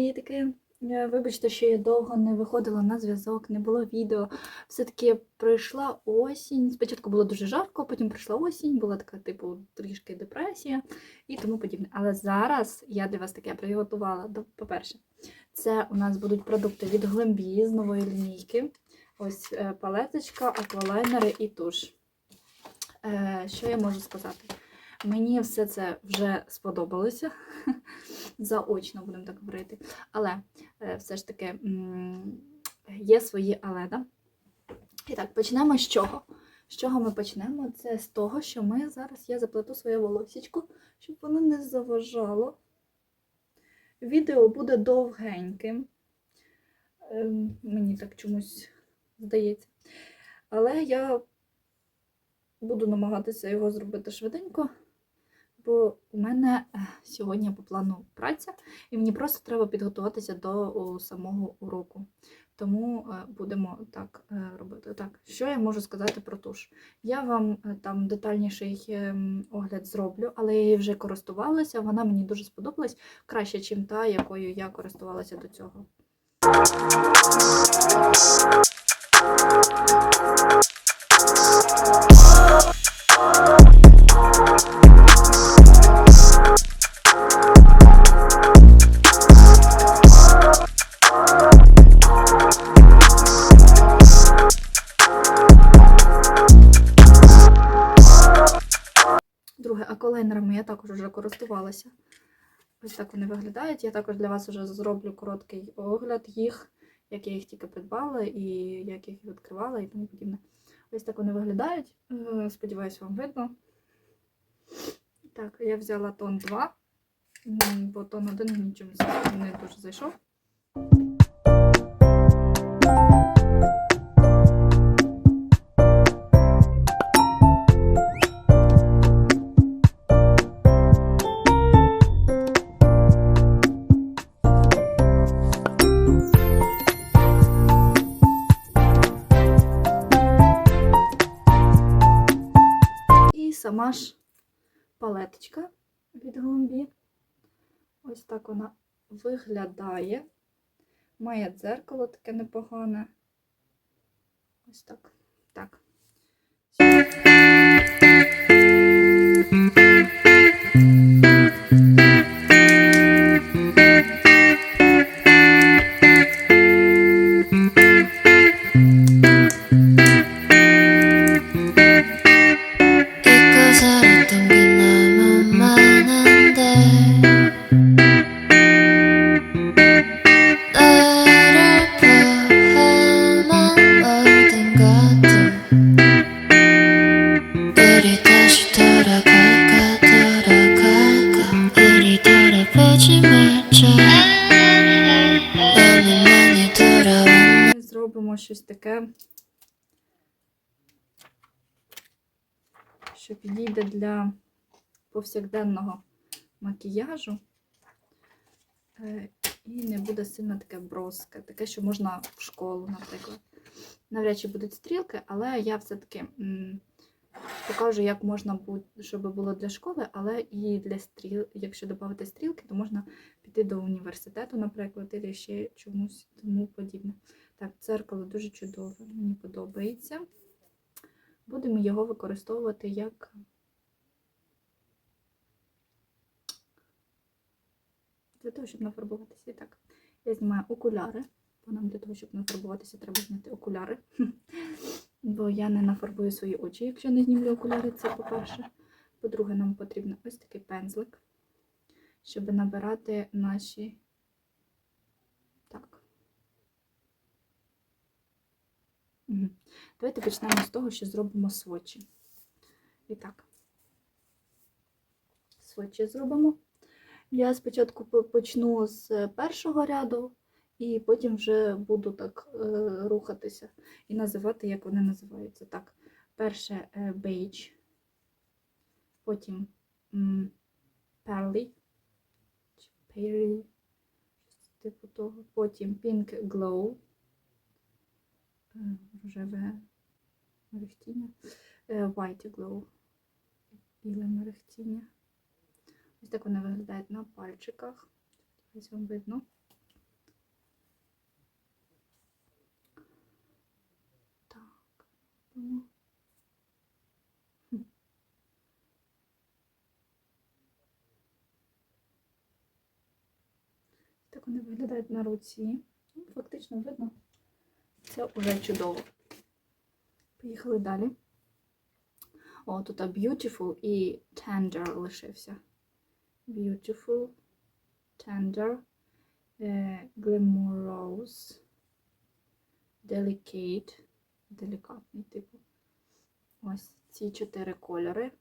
Привітки! Е, Вибачте, що я довго не виходила на зв'язок, не було відео. Все-таки прийшла осінь. Спочатку було дуже жарко, потім прийшла осінь, була така, типу, трішки депресія і тому подібне. Але зараз я для вас таке приготувала. По-перше, це у нас будуть продукти від Глембі з нової лінійки. Ось е, палеточка, аквалайнери і туш. Е, Що я можу сказати? Мені все це вже сподобалося. Заочно будемо так говорити. Але е, все ж таки є свої але. Да? І так, почнемо з чого? З чого ми почнемо? Це з того, що ми зараз я заплету своє волосічко, щоб воно не заважало. Відео буде довгеньким. Ем, Мені так чомусь здається. Але я буду намагатися його зробити швиденько, бо у мене е, сьогодні по плану праця, і мені просто треба підготуватися до самого уроку. Тому е, будемо так е, робити. Так, що я можу сказати про туш? Я вам там детальніший ем, огляд зроблю, але я її вже користувалася. Вона мені дуже сподобалась краще, ніж та, якою я користувалася до цього. Користувалася. Ось так вони виглядають. Я також для вас вже зроблю короткий огляд їх, як я їх тільки придбала і як я їх відкривала і тому подібне. Ось так вони виглядають. Е, Сподіваюсь, вам видно. Так, я взяла тон 2, бо тон 1 нічим не дуже зайшов. Сама ж палеточка від Гумбі. Ось так вона виглядає. Має дзеркало таке непогане. Ось так. Так. 잊고 Ми щось таке, що підійде для повсякденного макіяжу. Е, І не буде сильно таке броске, таке, що можна в школу, наприклад. Навряд чи будуть стрілки, але я все-таки покажу, як можна щоб було для школи, але і для стріл, якщо додати стрілки, то можна піти до університету, наприклад, або ще чомусь тому подібне. Так, дзеркало дуже чудове, мені подобається. Будемо його використовувати як для того, щоб нафарбуватися. І так, я знімаю окуляри, бо нам для того, щоб нафарбуватися, треба зняти окуляри. Бо я не нафарбую свої очі, якщо не знімлю окуляри, це по-перше. По-друге, нам потрібен ось такий пензлик, щоб набирати наші. Так. Давайте почнемо з того, що зробимо свочі. І так, свочі зробимо. Я спочатку почну з першого ряду, і потім вже буду так е, рухатися і називати, як вони називаються. Так, перше е, бейдж, потім чи pearly, типу того, потім pink glow, е, рожеве мерехтіння, white glow, біле мерехтіння. Ось так вони виглядають на пальчиках. Ось вам видно. Так вони виглядають на руці. Ну, фактично видно. Це вже чудово. Поїхали далі. О, тут beautiful і tender лишився. Beautiful, tender, е, glamorous, delicate, делікатний типу. Ось ці чотири кольори.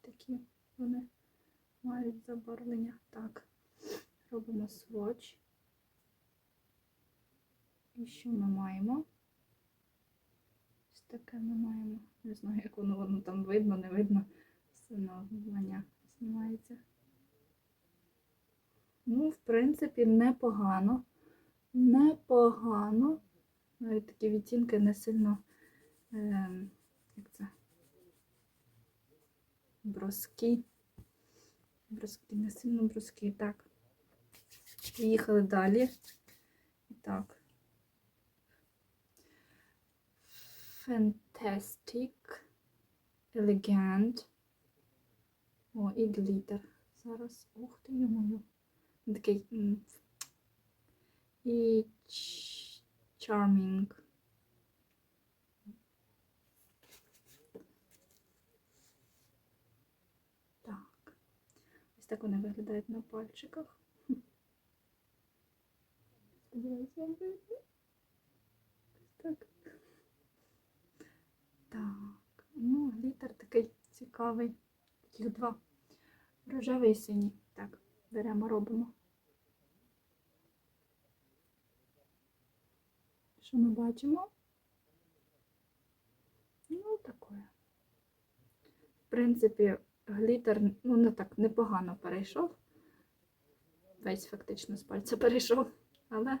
Такі вони мають забарвлення. Так, робимо сводч. І що ми маємо? Ось таке ми маємо. Не знаю, як воно, воно там видно, не видно. Встановлення знімається. Ну, в принципі, непогано. Непогано. Навіть такі відтінки не сильно. Е, як це? Броски. Броски, не сильно броски. Так. Поїхали далі. Так. Fantastic. Elegant. О, і глітер. Зараз. Ух ти, йому. Такий. І charming. Так. Ось так вони виглядають на пальчиках. Ось так. Так. Ну, глітер такий цікавий. Їх два. Рожевий і синій. Так, беремо, робимо. Що ми бачимо? Ну, таке. В принципі, глітер, ну, не так непогано перейшов. Весь фактично з пальця перейшов, але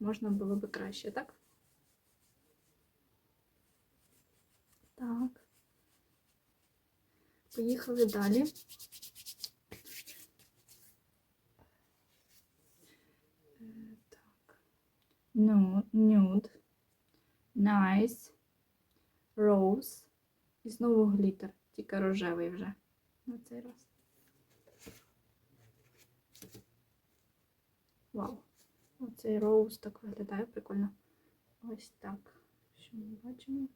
можна було би краще, так? Так. Поїхали далі. Е, Так. Ну, nude, nice, rose. І знову глітер, тільки рожевий вже на цей раз. Вау. Оцей роуз так виглядає прикольно. Ось так. Що ми бачимо?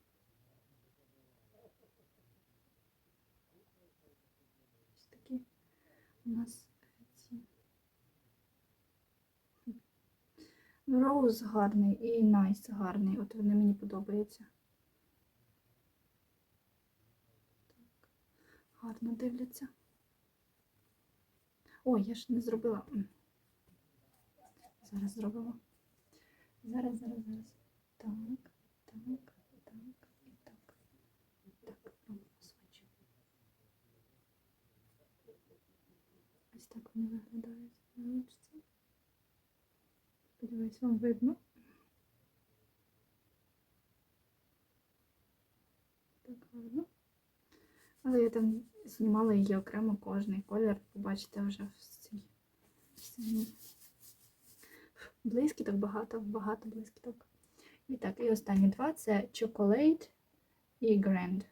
Ось такі у нас ці. Роуз гарний і найс гарний. От вони мені подобаються. Так. Гарно дивляться. Ой, я ж не зробила. Зараз зробимо. Зараз, зараз, зараз. Так, так, так і так. Так, робимо сводч. Ось так вони виглядають. Сподіваюсь, вам видно. Так гарно. Але я там знімала її окремо кожний колір. Побачите вже в цій самій. Блискіток багато, багато блискіток. І так, і останні два це Chocolate і Grand.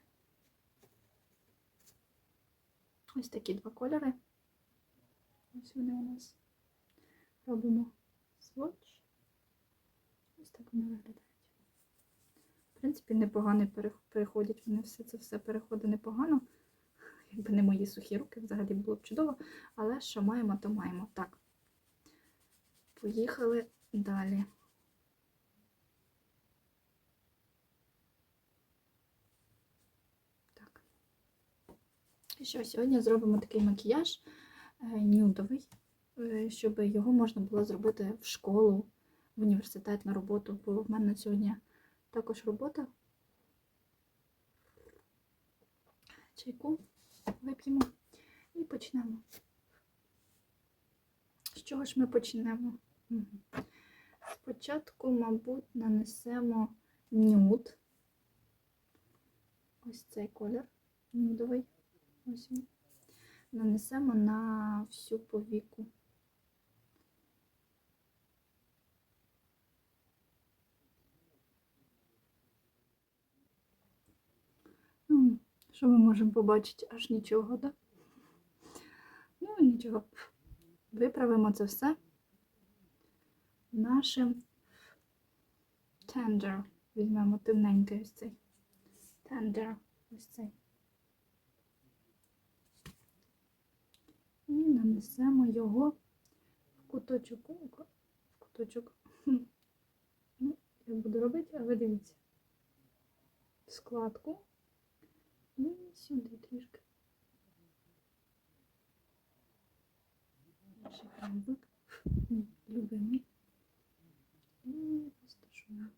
Ось такі два кольори. Ось вони у нас. Робимо сводч. Так вони виглядають. В принципі, непогано переходять. Вони все це все переходить непогано. Якби не мої сухі руки, взагалі було б чудово. Але що маємо, то маємо. Так. Поїхали далі. Так. І що, сьогодні зробимо такий макіяж е, нюдовий, е, щоб його можна було зробити в школу, в університет на роботу, бо в мене сьогодні також робота. Чайку вип'ємо і почнемо. З чого ж ми почнемо? Спочатку, мабуть, нанесемо нюд. Ось цей колір нюдовий. Ось він. Нанесемо на всю повіку. Що ми можемо побачити? Аж нічого, да? Ну, нічого. Виправимо це все нашим тендер. Візьмемо темненький ось цей. Тендер. Ось цей. І нанесемо його в куточок. В куточок. Ну, я буду робити, а ви дивіться. В складку. І сюди трішки. Наш пензлик. Мій любимий. І розташуємо.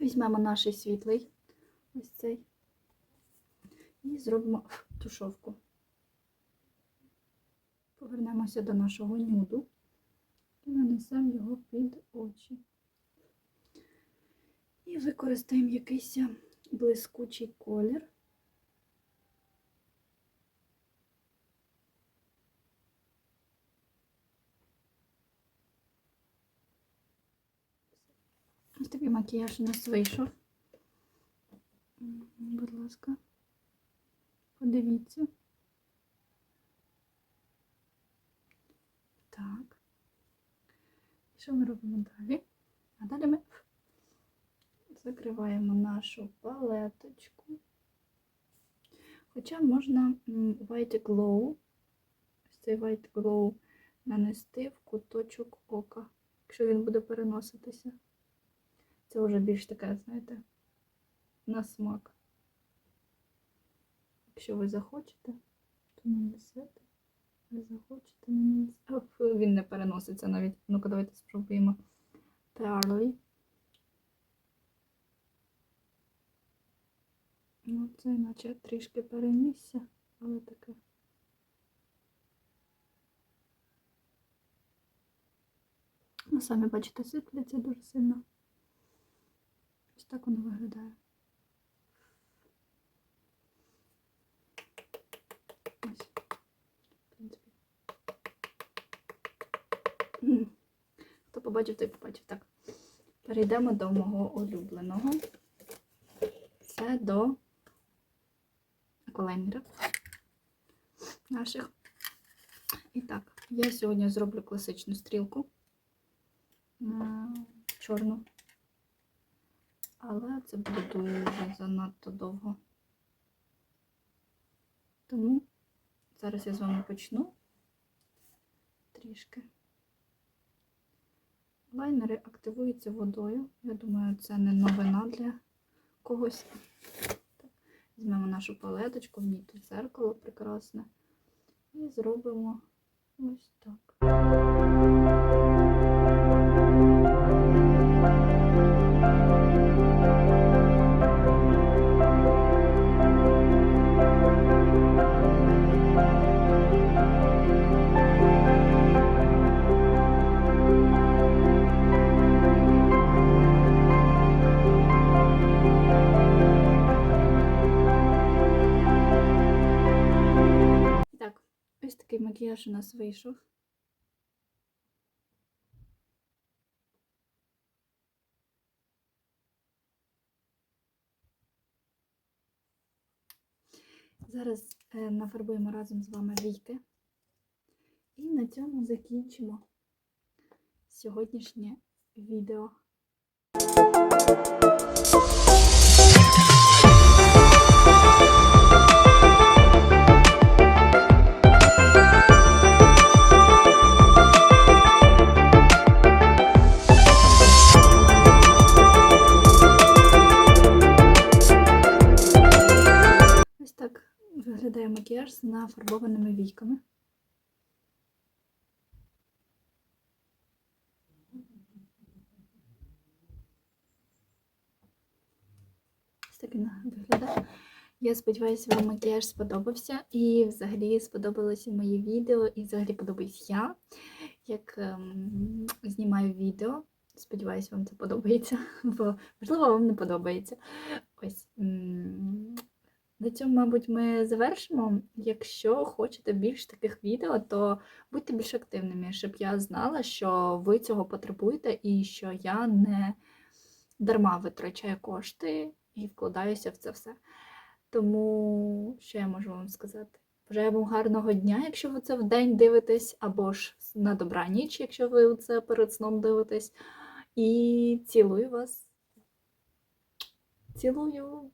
Візьмемо наш світлий, ось цей. І зробимо тушовку. Повернемося до нашого нюду і нанесемо його під очі. І використаємо якийсь блискучий колір. Такий макіяж у нас вийшов. Будь ласка, подивіться. Так. І що ми робимо далі? А далі ми закриваємо нашу палеточку. Хоча можна White Glow, ось цей White Glow нанести в куточок ока, якщо він буде переноситися. Це вже більш таке, знаєте, на смак. Якщо ви захочете, то нанесете. Ви захочете нанесете. Оп, Він не переноситься навіть. Ну-ка, давайте спробуємо. Pearly. Ну, це наче трішки перенісся, але таке. Ну, самі бачите, світляться дуже сильно. Так воно виглядає. Ось. В принципі. Хто побачив, той побачив. Так. Перейдемо до мого улюбленого. Це до еколайнерів наших. І так, я сьогодні зроблю класичну стрілку е, чорну. Але це буде дуже занадто довго. Тому зараз я з вами почну трішки. Лайнери активуються водою. Я думаю, це не новина для когось. Так. Візьмемо нашу палеточку, в ній тут зеркало прекрасне. І зробимо ось так. Макіяж у нас вийшов. Зараз е, нафарбуємо разом з вами війки. І на цьому закінчимо сьогоднішнє відео. Так він виглядає. Я сподіваюся, вам макіяж сподобався. І взагалі сподобалося моє відео, і взагалі подобаюсь я, як ем, знімаю відео. Сподіваюсь, вам це подобається, бо можливо вам не подобається. Ось. На цьому, мабуть, ми завершимо. Якщо хочете більш таких відео, то будьте більш активними, щоб я знала, що ви цього потребуєте і що я не дарма витрачаю кошти і вкладаюся в це все. Тому що я можу вам сказати? Бажаю вам гарного дня, якщо ви це в день дивитесь, або ж на добра ніч, якщо ви це перед сном дивитесь. І цілую вас. Цілую.